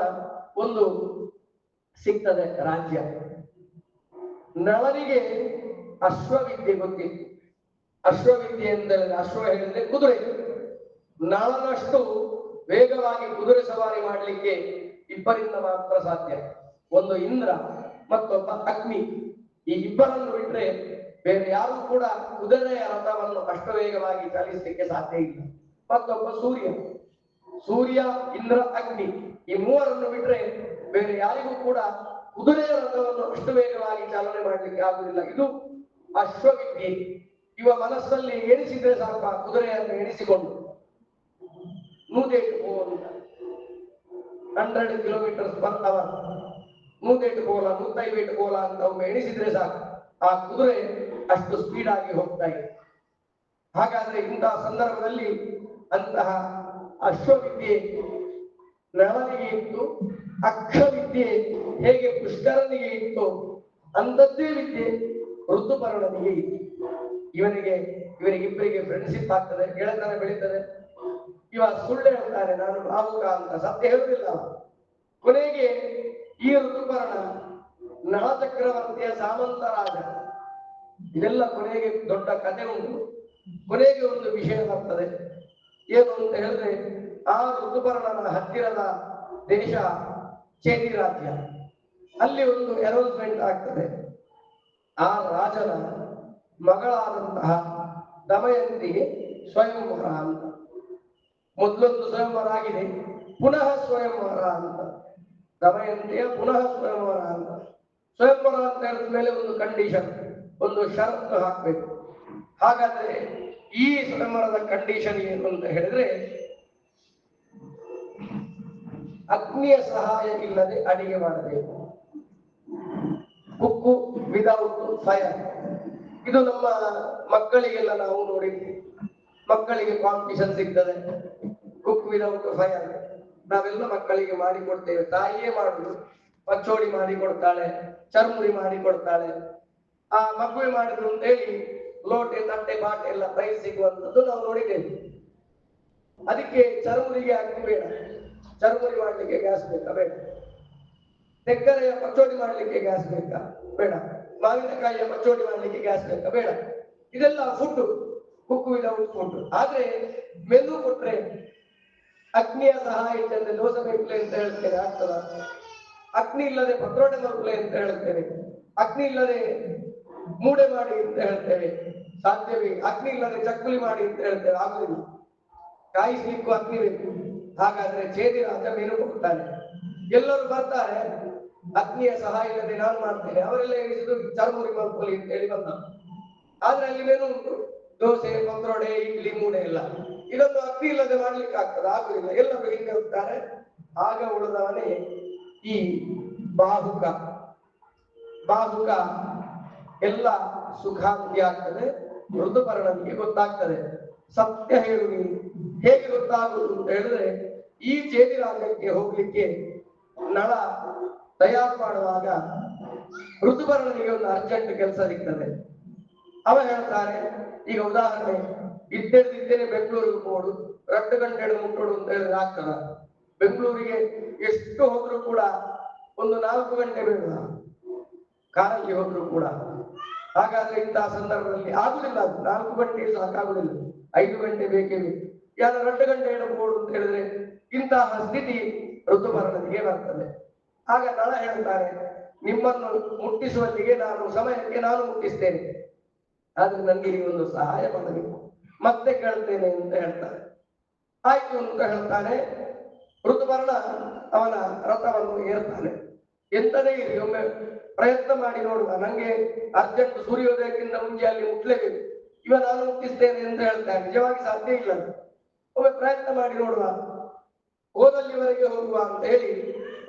ಒಂದು ಸಿಗ್ತದೆ ರಾಜ್ಯ. ನಳನಿಗೆ ಅಶ್ವವಿದ್ಯೆ ಗೊತ್ತಿತ್ತು. ಅಶ್ವವಿದ್ಯೆ ಎಂದರೆ ಅಶ್ವ ಹೇಳಿದ್ರೆ ಕುದುರೆ. ನಳನಷ್ಟು ವೇಗವಾಗಿ ಕುದುರೆ ಸವಾರಿ ಮಾಡಲಿಕ್ಕೆ ಇಬ್ಬರಿಂದ ಮಾತ್ರ ಸಾಧ್ಯ. ಒಂದು ಇಂದ್ರ, ಮತ್ತೊಬ್ಬ ಅಗ್ನಿ. ಈ ಇಬ್ಬರನ್ನು ಬಿಟ್ರೆ ಬೇರೆ ಯಾರು ಕೂಡ ಉದನೆಯ ರಥವನ್ನು ಅಷ್ಟು ವೇಗವಾಗಿ ಚಲಿಸಲಿಕ್ಕೆ ಸಾಧ್ಯ ಇಲ್ಲ. ಮತ್ತೊಬ್ಬ ಸೂರ್ಯ. ಸೂರ್ಯ, ಇಂದ್ರ, ಅಗ್ನಿ ಈ ಮೂವರನ್ನು ಬಿಟ್ರೆ ಬೇರೆ ಯಾರಿಗೂ ಕೂಡ ಕುದುರೆಯ ರಥವನ್ನು ಅಷ್ಟು ವೇಗವಾಗಿ ಚಾಲನೆ ಮಾಡಲಿಕ್ಕೆ ಆಗುವುದಿಲ್ಲ. ಇದು ಅಶ್ವವಿದ್ಯೆ ಇವ ಮನಸ್ಸಲ್ಲಿ ಎಣಿಸಿದ್ರೆ ಸ್ವಲ್ಪ ಕುದುರೆಯನ್ನು ಎಣಿಸಿಕೊಂಡು. ನೂತೇಟು ಹೋಗುವಂತ ಹಂಡ್ರೆಡ್ ಕಿಲೋಮೀಟರ್ ಬರ್ತವ ಅವರ್ ನೂತೆಂಟು ಗೋಲ ನೂತೈವತ್ತು ಗೋಲ ಅಂತ ಒಮ್ಮೆ ಎಣಿಸಿದ್ರೆ ಸಾಕು. ಆ ಕುದುರೆ ಅಷ್ಟು ಸ್ಪೀಡ್ ಆಗಿ ಹೋಗ್ತಾ ಇದೆ. ಹಾಗಾದ್ರೆ ಇಂತಹ ಸಂದರ್ಭದಲ್ಲಿ ಅಂತಹ ಅಶ್ವವಿದ್ಯೆ ನಳನಿಗೆ ಇತ್ತು, ಅಕ್ಷವಿದ್ಯೆ, ಹೇಗೆ ಪುಷ್ಕರನಿಗೆ ಇತ್ತು, ಅಂಥದ್ದೇ ವಿದ್ಯೆ ಋತುಪರ್ಣನಿಗೆ ಇತ್ತು. ಇವನಿಗೆ, ಇವರಿಗಿಬ್ಬರಿಗೆ ಫ್ರೆಂಡ್ಶಿಪ್ ಆಗ್ತದೆ, ಗೆಳೆತನ ಬೆಳೀತದೆ. ಇವ ಸುಳ್ಳು ಹೇಳ್ತಾರೆ, ನಾನು ಭಾವುಕ ಅಂತ. ಸತ್ಯ ಹೇಳುವುದಿಲ್ಲ ಕೊನೆಗೆ ಈ ಋತುಪರ್ಣ ನಳ ಚಕ್ರವರ್ತಿಯ ಸಾಮಂತ ರಾಜ. ಇದೆಲ್ಲ ಕೊನೆಗೆ ದೊಡ್ಡ ಕತೆ ಉಂಟು. ಕೊನೆಗೆ ಒಂದು ವಿಷಯ ಬರ್ತದೆ. ಏನು ಅಂತ ಹೇಳಿದ್ರೆ, ಆ ಋತುಪರ್ಣನ ಹತ್ತಿರದ ದೇಶ ಚೇತಿ ರಾಜ್ಯ. ಅಲ್ಲಿ ಒಂದು ಅನೌನ್ಸ್ಮೆಂಟ್ ಆಗ್ತದೆ. ಆ ರಾಜನ ಮಗಳಾದಂತಹ ದಮಯಂತಿಗೆ ಸ್ವಯಂವರ ಅಂತ. ಮೊದಲೊಂದು ಸ್ವಯಂವರ ಆಗಿದೆ, ಪುನಃ ಸ್ವಯಂವರ ಅಂತ. ದಮಯಂತಿಯ ಪುನಃ ಸ್ವಯಂವರ ಅಂತ. ಸ್ವಯಂವರ ಅಂತ ಹೇಳಿದ ಮೇಲೆ ಒಂದು ಕಂಡೀಷನ್ ಒಂದು ಷರತ್ತು ಹಾಕ್ಬೇಕು. ಹಾಗಾದ್ರೆ ಈ ಸ್ವಯಂವರದ ಕಂಡೀಷನ್ ಏನು ಅಂತ ಹೇಳಿದ್ರೆ, ಅಗ್ನಿಯ ಸಹಾಯ ಇಲ್ಲದೆ ಅಡಿಗೆ ಮಾಡಬೇಕು. ಕುಕ್ಕು ವಿದೌಟ್ ಫೈರ್ ಇದು ನಮ್ಮ ಮಕ್ಕಳಿಗೆಲ್ಲ ನಾವು ನೋಡಿದ್ವಿ. ಮಕ್ಕಳಿಗೆ ಕಾಂಪಿಟಿಷನ್ ಸಿಗ್ತದೆ. ಕುಕ್ ವಿದೌಟ್ ಫೈರ್ ನಾವೆಲ್ಲ ಮಕ್ಕಳಿಗೆ ಮಾಡಿ ಕೊಡ್ತೇವೆ ತಾಯಿಯೇ ಮಾಡುದು. ಪಚ್ಚೋಡಿ ಮಾಡಿ ಕೊಡ್ತಾಳೆ ಚರ್ಮುರಿ ಮಾಡಿ ಕೊಡ್ತಾಳೆ ಆ ಮಗುವೆ ಮಾಡಿದ್ರು ಅಂತ ಹೇಳಿ, ಲೋಟೆ, ತಟ್ಟೆ, ಬಾಟೆ ಎಲ್ಲ ಪ್ರೈಸ್ ಸಿಗುವಂತದ್ದು ನಾವು ನೋಡಿದ್ದೇವೆ. ಅದಕ್ಕೆ ಚರ್ಮುರಿಗೆ ಅಗ್ನಿ ಬೇಡ. ಚರ್ಮುರಿ ಮಾಡ್ಲಿಕ್ಕೆ ಗ್ಯಾಸ್ ಬೇಕಾ? ಬೇಡ. ತೆಕ್ಕರೆಯ ಪಚೋಡಿ ಮಾಡ್ಲಿಕ್ಕೆ ಗ್ಯಾಸ್ ಬೇಕಾ? ಬೇಡ. ಮಾವಿನಕಾಯಿಯ ಪಚೋಡಿ ಮಾಡ್ಲಿಕ್ಕೆ ಗ್ಯಾಸ್ ಬೇಕಾ? ಬೇಡ. ಇದೆಲ್ಲ ಫುಡ್ ಕುಕ್ಕುವಿನ ವಿದೌಟ್ ಫುಡ್ ಆದ್ರೆ ಮೆನು ಕೊಟ್ರೆ ಅಗ್ನಿಯ ಸಹಾಯ ಇದ್ದಂತೆ ದೋಸೆ ಬೇಕಲೆ ಅಂತ ಹೇಳ್ತೇನೆ ಆಗ್ತದ? ಅಗ್ನಿ ಇಲ್ಲದೆ ಪತ್ರೋಟೆ ಮರುಕಲೆ ಅಂತ ಹೇಳ್ತೇನೆ ಅಗ್ನಿ ಇಲ್ಲದೆ ಮೂಡೆ ಮಾಡಿ ಅಂತ ಹೇಳ್ತೇವೆ. ಸಾಧ್ಯವೇ? ಅಗ್ನಿ ಇಲ್ಲದೆ ಚಕ್ಕುಲಿ ಮಾಡಿ ಅಂತ ಹೇಳ್ತೇವೆ. ಆಗುದಿಲ್ಲ. ಕಾಯಿಸ್ಲಿಕ್ಕೂ ಅಗ್ನಿ ಬೇಕು. ಹಾಗಾದ್ರೆ ಛೇದಿ ರಾಜ ಮೇಲೆ ಹೋಗ್ತಾನೆ ಎಲ್ಲರೂ ಬರ್ತಾರೆ. ಅಗ್ನಿಯ ಸಹಾಯ ಇಲ್ಲದೆ ನಾನು ಮಾಡ್ತೇನೆ. ಅವರೆಲ್ಲ ಎಣಿಸಿದ್ರು ಚರ್ಮುರಿ ಮಾಡ್ಕೊಳ್ಳಿ ಅಂತ ಹೇಳಿ ಬಂದ. ಆದ್ರೆ ಅಲ್ಲಿ ಮೇನು ಉಂಟು. ದೋಸೆ ಕೊಂದ್ರೋಡೆ ಇಡ್ಲಿ, ಮೂಡೆ ಇಲ್ಲ ಇದೊಂದು ಅಗ್ನಿ ಇಲ್ಲದೆ ಮಾಡ್ಲಿಕ್ಕೆ ಆಗ್ತದೆ. ಆಗುದಿಲ್ಲ. ಎಲ್ಲರೂ ಹಿಂದೆ ಹೋಗ್ತಾರೆ. ಆಗ ಉಳಿದವನೇ ಈ ಬಾಹುಕ. ಬಾಹುಕ ಎಲ್ಲ ಸುಖಾಂತಿ ಆಗ್ತದೆ ಋತುಪರ್ಣನಿಗೆ ಗೊತ್ತಾಗ್ತದೆ. ಸತ್ಯ ಹೇಳುವಿ, ಹೇಗೆ ಗೊತ್ತಾಗುವುದು ಅಂತ ಹೇಳಿದ್ರೆ, ಈ ಚೇದಿರಾಜಕ್ಕೆ ಹೋಗ್ಲಿಕ್ಕೆ ನಳ ತಯಾರು ಮಾಡುವಾಗ ಋತುಪರ್ಣನಿಗೆ ಒಂದು ಅರ್ಜೆಂಟ್ ಕೆಲಸ ಸಿಗ್ತದೆ. ಅವ ಹೇಳ್ತಾರೆ ಈಗ ಉದಾಹರಣೆ ಇದ್ದೇನೆ ಬೆಂಗಳೂರಿಗೆ ಹೋಡು ಎರಡು ಗಂಟೆ ಮುಟ್ಟೋಡು ಅಂತ ಹೇಳಿದ್ರೆ ಆಗ್ತದ. ಬೆಂಗಳೂರಿಗೆ ಎಷ್ಟು ಹೋದ್ರು ಕೂಡ ಒಂದು ನಾಲ್ಕು ಗಂಟೆ ಬೇಡ. ಕಾರಲ್ಲಿ ಹೋದ್ರು ಕೂಡ. ಹಾಗಾದ್ರೆ ಇಂತಹ ಸಂದರ್ಭದಲ್ಲಿ ಆಗುದಿಲ್ಲ ಅದು. ನಾಲ್ಕು ಗಂಟೆ ಸಾಕಾಗುದಿಲ್ಲ. ಐದು ಗಂಟೆ ಬೇಕೇ ಬೇಕು. ಯಾರು ಎರಡು ಗಂಟೆ ಹೇಳಬಹುದು ಅಂತ ಹೇಳಿದ್ರೆ ಇಂತಹ ಸ್ಥಿತಿ ಋತುಪರ್ಣನಿಗೆ ಬರ್ತದೆ ಆಗ ನಳ ಹೇಳ್ತಾರೆ, ನಿಮ್ಮನ್ನು ಮುಟ್ಟಿಸುವಲ್ಲಿಗೆ ನಾನು ಸಮಯಕ್ಕೆ ನಾನು ಮುಟ್ಟಿಸ್ತೇನೆ. ಆದ್ರೆ ನನಗೆ ಈ ಒಂದು ಸಹಾಯ ಮಾಡಬೇಕು. ಮತ್ತೆ ಕೇಳ್ತೇನೆ ಅಂತ ಹೇಳ್ತಾರೆ. ಆಯ್ತು ಅಂತ ಹೇಳ್ತಾನೆ ಋತುಪರ್ಣ ಅವನ ರಥವನ್ನು ಏರ್ತಾನೆ. ಎಂತದೇ ಇರಲಿ, ಒಮ್ಮೆ ಪ್ರಯತ್ನ ಮಾಡಿ ನೋಡುವ. ನಂಗೆ ಅರ್ಜೆಂಟ್ ಸೂರ್ಯೋದಯಕ್ಕಿಂತ ಮುಂಚೆ ಅಲ್ಲಿ ಮುಟ್ಲೇಬೇಕು. ಇವ ನಾನು ಮುಟ್ಟಿಸ್ತೇನೆ ಅಂತ ಹೇಳ್ತಾನೆ ನಿಜವಾಗಿ ಸಾಧ್ಯ ಇಲ್ಲ. ಒಮ್ಮೆ ಪ್ರಯತ್ನ ಮಾಡಿ ನೋಡುವ. ಓದಲ್ಲಿವರೆಗೆ ಹೋಗುವ ಅಂತ ಹೇಳಿ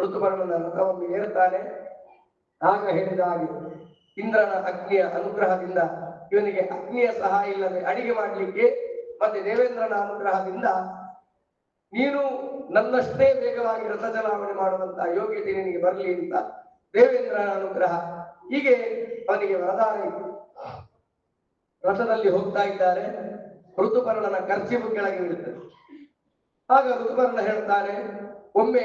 ಋತುಪರ್ಣನ ರಥವನ್ನು ಏರ್ತಾನೆ ಆಗ ಹೇಳಿದ ಹಾಗೆ ಇಂದ್ರನ ಅಗ್ನಿಯ ಅನುಗ್ರಹದಿಂದ, ಇವನಿಗೆ ಅಗ್ನಿಯ ಸಹಾಯ ಇಲ್ಲದೆ ಅಡಿಗೆ ಮಾಡಲಿಕ್ಕೆ ಮತ್ತೆ ದೇವೇಂದ್ರನ ಅನುಗ್ರಹದಿಂದ ನೀನು ನನ್ನಷ್ಟೇ ವೇಗವಾಗಿ ರಥ ಚಲಾವಣೆ ಮಾಡುವಂತ ಯೋಗ್ಯತೆ ನಿನಗೆ ಬರಲಿ ಅಂತ ದೇವೇಂದ್ರ ಅನುಗ್ರಹ. ಹೀಗೆ ಅವನಿಗೆ ವರದಾನ ಇತ್ತು ರಥದಲ್ಲಿ ಹೋಗ್ತಾ ಇದ್ದಾರೆ. ಋತುಪರ್ಣನ ಖರ್ಚಿಬು ಕೆಳಗೆ ಬೀಳುತ್ತದೆ ಆಗ ಋತುಪರ್ಣ ಹೇಳ್ತಾರೆ ಒಮ್ಮೆ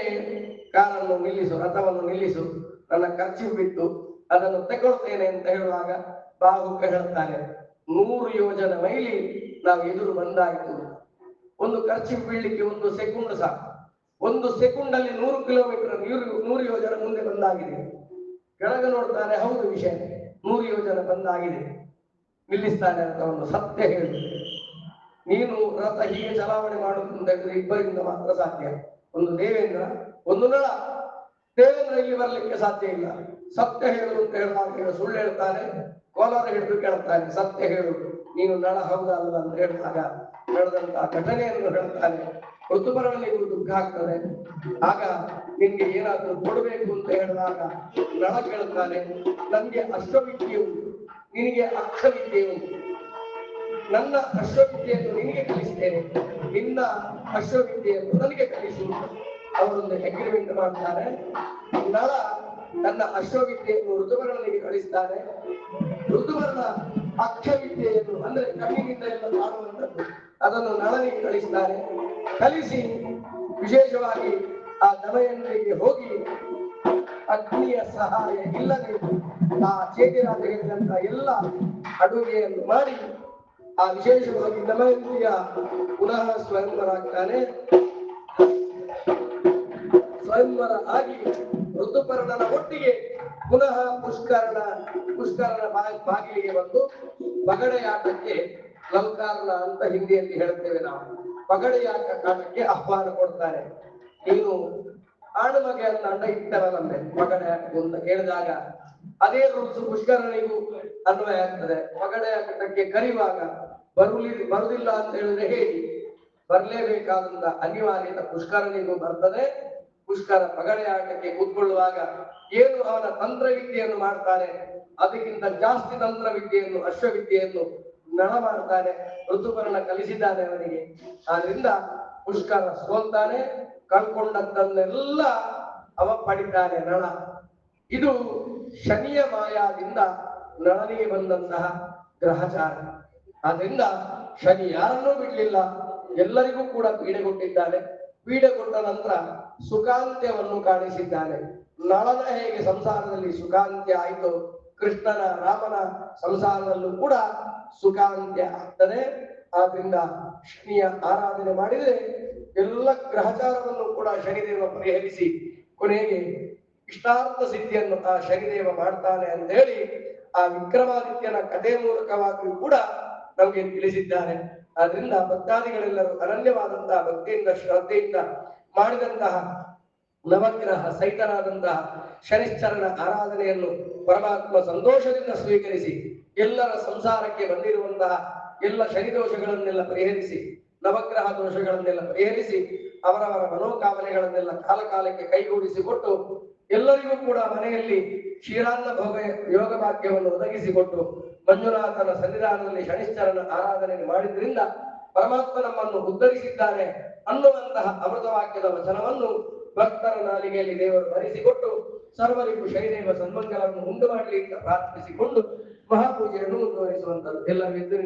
ಕಾರನ್ನು ನಿಲ್ಲಿಸು, ರಥವನ್ನು ನಿಲ್ಲಿಸು. ನನ್ನ ಖರ್ಚು ಬಿಟ್ಟು ಅದನ್ನು ತಗೊಳ್ತೇನೆ ಅಂತ ಹೇಳುವಾಗ ಬಾಹುಕ ಹೇಳ್ತಾನೆ, ನೂರು ಯೋಜನ ಮೈಲಿ ನಾವು ಎದುರು ಬಂದಾಯಿತು. ಒಂದು ಖರ್ಚು ಬೀಳಲಿಕ್ಕೆ ಒಂದು ಸೆಕೆಂಡ್ ಸಾಕು. ಒಂದು ಸೆಕೆಂಡ್ ಅಲ್ಲಿ ನೂರು ಕಿಲೋಮೀಟರ್ ನೂರು ನೂರು ಯೋಜನೆ ಮುಂದೆ ಬಂದಾಗಿದೆ. ಕೆಳಗೆ ನೋಡ್ತಾರೆ, ಹೌದು ವಿಷಯ. ನೂರು ಯೋಜನೆ ಬಂದಾಗಿದೆ. ನಿಲ್ಲಿಸ್ತಾನೆ ಒಂದು ಸತ್ಯ ಹೇಳಿದೆ ನೀನು ರಥ ಹೀಗೆ ಚಲಾವಣೆ ಅಂತ ಇಬ್ಬರಿಂದ ಮಾತ್ರ ಸಾಧ್ಯ. ಒಂದು ದೇವೇಂದ್ರ, ಒಂದು ನಳ. ದೇವೇಂದ್ರ ಇಲ್ಲಿ ಬರಲಿಕ್ಕೆ ಸಾಧ್ಯ ಇಲ್ಲ. ಸತ್ಯ ಹೇಳು ಅಂತ ಹೇಳುವಾಗ ಇವ ಸುಳ್ಳು ಹೇಳ್ತಾನೆ, ಕೋಲಾರ ಹಿಡಿದು ಕೇಳ್ತಾನೆ, ಸತ್ಯ ಹೇಳು. ನೀನು ನಳ ಹೌದಾ ಅಲ್ಲ ಅಂತ ಹೇಳಿದಾಗ ನಡೆದಂತಹ ಘಟನೆಯನ್ನು ಹೇಳ್ತಾನೆ ಋತುಪರ್ಣನಿಗೂ ದುಃಖ ಆಗ್ತದೆ ಆಗ ನಿನ್ಗೆ ಏನಾದ್ರೂ ಕೊಡಬೇಕು ಅಂತ ಹೇಳಿದಾಗ ನಳ ಕೇಳುತ್ತಾನೆ ನನ್ಗೆ ಅಶ್ವವಿದ್ಯೆ ಉಂಟು. ನಿನಗೆ ಅಕ್ಷವಿದ್ಯೆ ಉಂಟು. ನನ್ನ ಅಶ್ವವಿದ್ಯೆಯನ್ನು ನಿನಗೆ ಕಲಿಸ್ತೇನೆ. ನಿನ್ನ ಅಶ್ವವಿದ್ಯೆಯನ್ನು ನನಗೆ ಕಲಿಸು. ಅವರೊಂದು ಅಗ್ರಿಮೆಂಟ್ ಮಾಡ್ತಾರೆ. ನಳ ತನ್ನ ಅಶ್ವವಿದ್ಯೆಯನ್ನು ಋತುವರ್ಣನಿಗೆ ಕಳಿಸ್ತಾರೆ. ಋತುವರ್ಣ ಅಕ್ಷವಿದ್ಯೆಯನ್ನು ಅಂದ್ರೆ ಕಣ್ಣಿನಿಂದ ಎಲ್ಲ ಕಾಣುವಂಥದ್ದು ಅದನ್ನು ನಳನಿಗೆ ಕಳಿಸಿದ್ದಾರೆ. ಕಲಿಸಿ ವಿಶೇಷವಾಗಿ ಆ ದಮಯಂದ್ರಿಗೆ ಹೋಗಿ ಅಗ್ನಿಯ ಸಹಾಯ ಇಲ್ಲದೆ ಆ ಚೇತಿನ ಹೇಳಿದಂತ ಎಲ್ಲ ಅಡುಗೆಯನ್ನು ಮಾಡಿ ಆ ವಿಶೇಷವಾಗಿ ದಮಯಂತಿಯ ಪುನಃ ಸ್ವಯಂವರಾಗ್ತಾನೆ. ಸ್ವಯಂವರ ಆಗಿ ಋತುಪರ್ಣನ ಒಟ್ಟಿಗೆ ಪುನಃ ಪುಷ್ಕರಣ ಪುಷ್ಕರನ ಬಾ- ಬಾಗಿಲಿಗೆ ಬಂದು ಪಗಡೆಯಾಟಕ್ಕೆ ಲಂಕಾರಣ ಅಂತ ಹಿಂದಿಯಲ್ಲಿ ಹೇಳ್ತೇವೆ ನಾವು. ಪಗಡೆಯಾಟ ಕಾಟಕ್ಕೆ ಆಹ್ವಾನ ಕೊಡ್ತಾರೆ. ನೀನು ಆಣಮಗೆ ಅಂತ ಅಂಡ ಇಟ್ಟರಲ್ಲಂತೆ ಪಗಡೆ ಅಂತ ಕೇಳಿದಾಗ ಅದೇ ರೂಲ್ಸ್ ಪುಷ್ಕರಣಿಗೂ ಅನ್ವಯ ಆಗ್ತದೆ. ಪಗಡೆ ಆಟಕ್ಕೆ ಕರೆಯುವಾಗ ಬರಲಿ ಬರುದಿಲ್ಲ ಅಂತ ಹೇಳಿದ್ರೆ ಹೇಳಿ. ಬರ್ಲೇಬೇಕಾದಂತ ಅನಿವಾರ್ಯತೆ ಪುಷ್ಕರಣಿಗೂ ಬರ್ತದೆ. ಪುಷ್ಕರ ಪಗಡೆ ಆಟಕ್ಕೆ ಕೂತ್ಕೊಳ್ಳುವಾಗ ಏನು ಅವನ ತಂತ್ರವಿದ್ಯೆಯನ್ನು ಮಾಡ್ತಾರೆ. ಅದಕ್ಕಿಂತ ಜಾಸ್ತಿ ತಂತ್ರವಿದ್ಯೆಯನ್ನು, ಅಶ್ವವಿದ್ಯೆಯನ್ನು ನಳ ಮಾಡ್ತಾರೆ ಋತುಪರ್ಣ ಕಲಿಸಿದ್ದಾನೆ ಅವರಿಗೆ. ಆದ್ರಿಂದ ಪುಷ್ಕರ ಸೋಲ್ತಾನೆ, ಕಳ್ಕೊಂಡದ್ದನ್ನೆಲ್ಲ ಅವ ಪಡಿತಾನೆ ನಳ. ಇದು ಶನಿಯ ಮಾಯಾದಿಂದ ನಳನಿಗೆ ಬಂದಂತಹ ಗ್ರಹಚಾರ. ಆದ್ರಿಂದ ಶನಿ ಯಾರನ್ನೂ ಬಿಡ್ಲಿಲ್ಲ, ಎಲ್ಲರಿಗೂ ಕೂಡ ಪೀಡೆ ಕೊಟ್ಟಿದ್ದಾನೆ ಪೀಡೆ ಕೊಟ್ಟ ನಂತರ ಸುಖಾಂತ್ಯವನ್ನು ಕಾಣಿಸಿದ್ದಾನೆ. ನಳನ ಹೇಗೆ ಸಂಸಾರದಲ್ಲಿ ಸುಖಾಂತ್ಯ ಆಯಿತು, ಕೃಷ್ಣನ, ರಾಮನ ಸಂಸಾರದಲ್ಲೂ ಕೂಡ ಸುಖಾಂತ್ಯ ಆಗ್ತದೆ. ಆದ್ರಿಂದ ಶನಿಯ ಆರಾಧನೆ ಮಾಡಿದರೆ ಎಲ್ಲ ಗ್ರಹಚಾರವನ್ನು ಕೂಡ ಶನಿದೇವ ಪರಿಹರಿಸಿ, ಕೊನೆಗೆ ಇಷ್ಟಾರ್ಥ ಸಿದ್ಧಿಯನ್ನು ಆ ಶನಿದೇವ ಮಾಡ್ತಾನೆ ಅಂತ ಹೇಳಿ ಆ ವಿಕ್ರಮಾದಿತ್ಯನ ಕಥೆ ಮೂಲಕವಾಗಿಯೂ ಕೂಡ ನಮಗೆ ತಿಳಿಸಿದ್ದಾರೆ. ಆದ್ರಿಂದ ಭಕ್ತಾದಿಗಳೆಲ್ಲರೂ ಅನನ್ಯವಾದಂತಹ ಭಕ್ತಿಯಿಂದ, ಶ್ರದ್ಧೆಯಿಂದ ಮಾಡಿದಂತಹ ನವಗ್ರಹ ಸಹಿತನಾದಂತಹ ಶನಿಶ್ಚರಣ ಆರಾಧನೆಯನ್ನು ಪರಮಾತ್ಮ ಸಂತೋಷದಿಂದ ಸ್ವೀಕರಿಸಿ ಎಲ್ಲರ ಸಂಸಾರಕ್ಕೆ ಬಂದಿರುವಂತಹ ಎಲ್ಲ ಶನಿ ದೋಷಗಳನ್ನೆಲ್ಲ ಪರಿಹರಿಸಿ, ನವಗ್ರಹ ದೋಷಗಳನ್ನೆಲ್ಲ ಪರಿಹರಿಸಿ, ಅವರವರ ಮನೋಕಾಮನೆಗಳನ್ನೆಲ್ಲ ಕಾಲಕಾಲಕ್ಕೆ ಕೈಗೂಡಿಸಿಕೊಟ್ಟು ಎಲ್ಲರಿಗೂ ಕೂಡ ಮನೆಯಲ್ಲಿ ಕ್ಷೀರಾನ್ನ ಭೋಗ ಯೋಗ ಭಾಗ್ಯವನ್ನು ಒದಗಿಸಿಕೊಟ್ಟು ಮಂಜುನಾಥನ ಸನ್ನಿಧಾನದಲ್ಲಿ ಶನಿಶ್ಚರನ ಆರಾಧನೆ ಮಾಡಿದ್ರಿಂದ ಪರಮಾತ್ಮ ನಮ್ಮನ್ನು ಉದ್ಧರಿಸಿದ್ದಾನೆ. ಅನ್ನುವಂತಹ ಅಮೃತ ವಾಕ್ಯದ ವಚನವನ್ನು ಭಕ್ತರ ನಾಲಿಗೆಯಲ್ಲಿ ದೇವರು ಭರಿಸಿಕೊಟ್ಟು ಸರ್ವರಿಗೂ ಶೈದೇವ ಸನ್ಮಂಗಲವನ್ನು ಉಂಟು ಮಾಡಲಿ ಅಂತ ಪ್ರಾರ್ಥಿಸಿಕೊಂಡು ಮಹಾಪೂಜೆಯನ್ನು ಮುಂದುವರಿಸುವಂತದ್ದು. ಎಲ್ಲರೂ ಎದ್ದು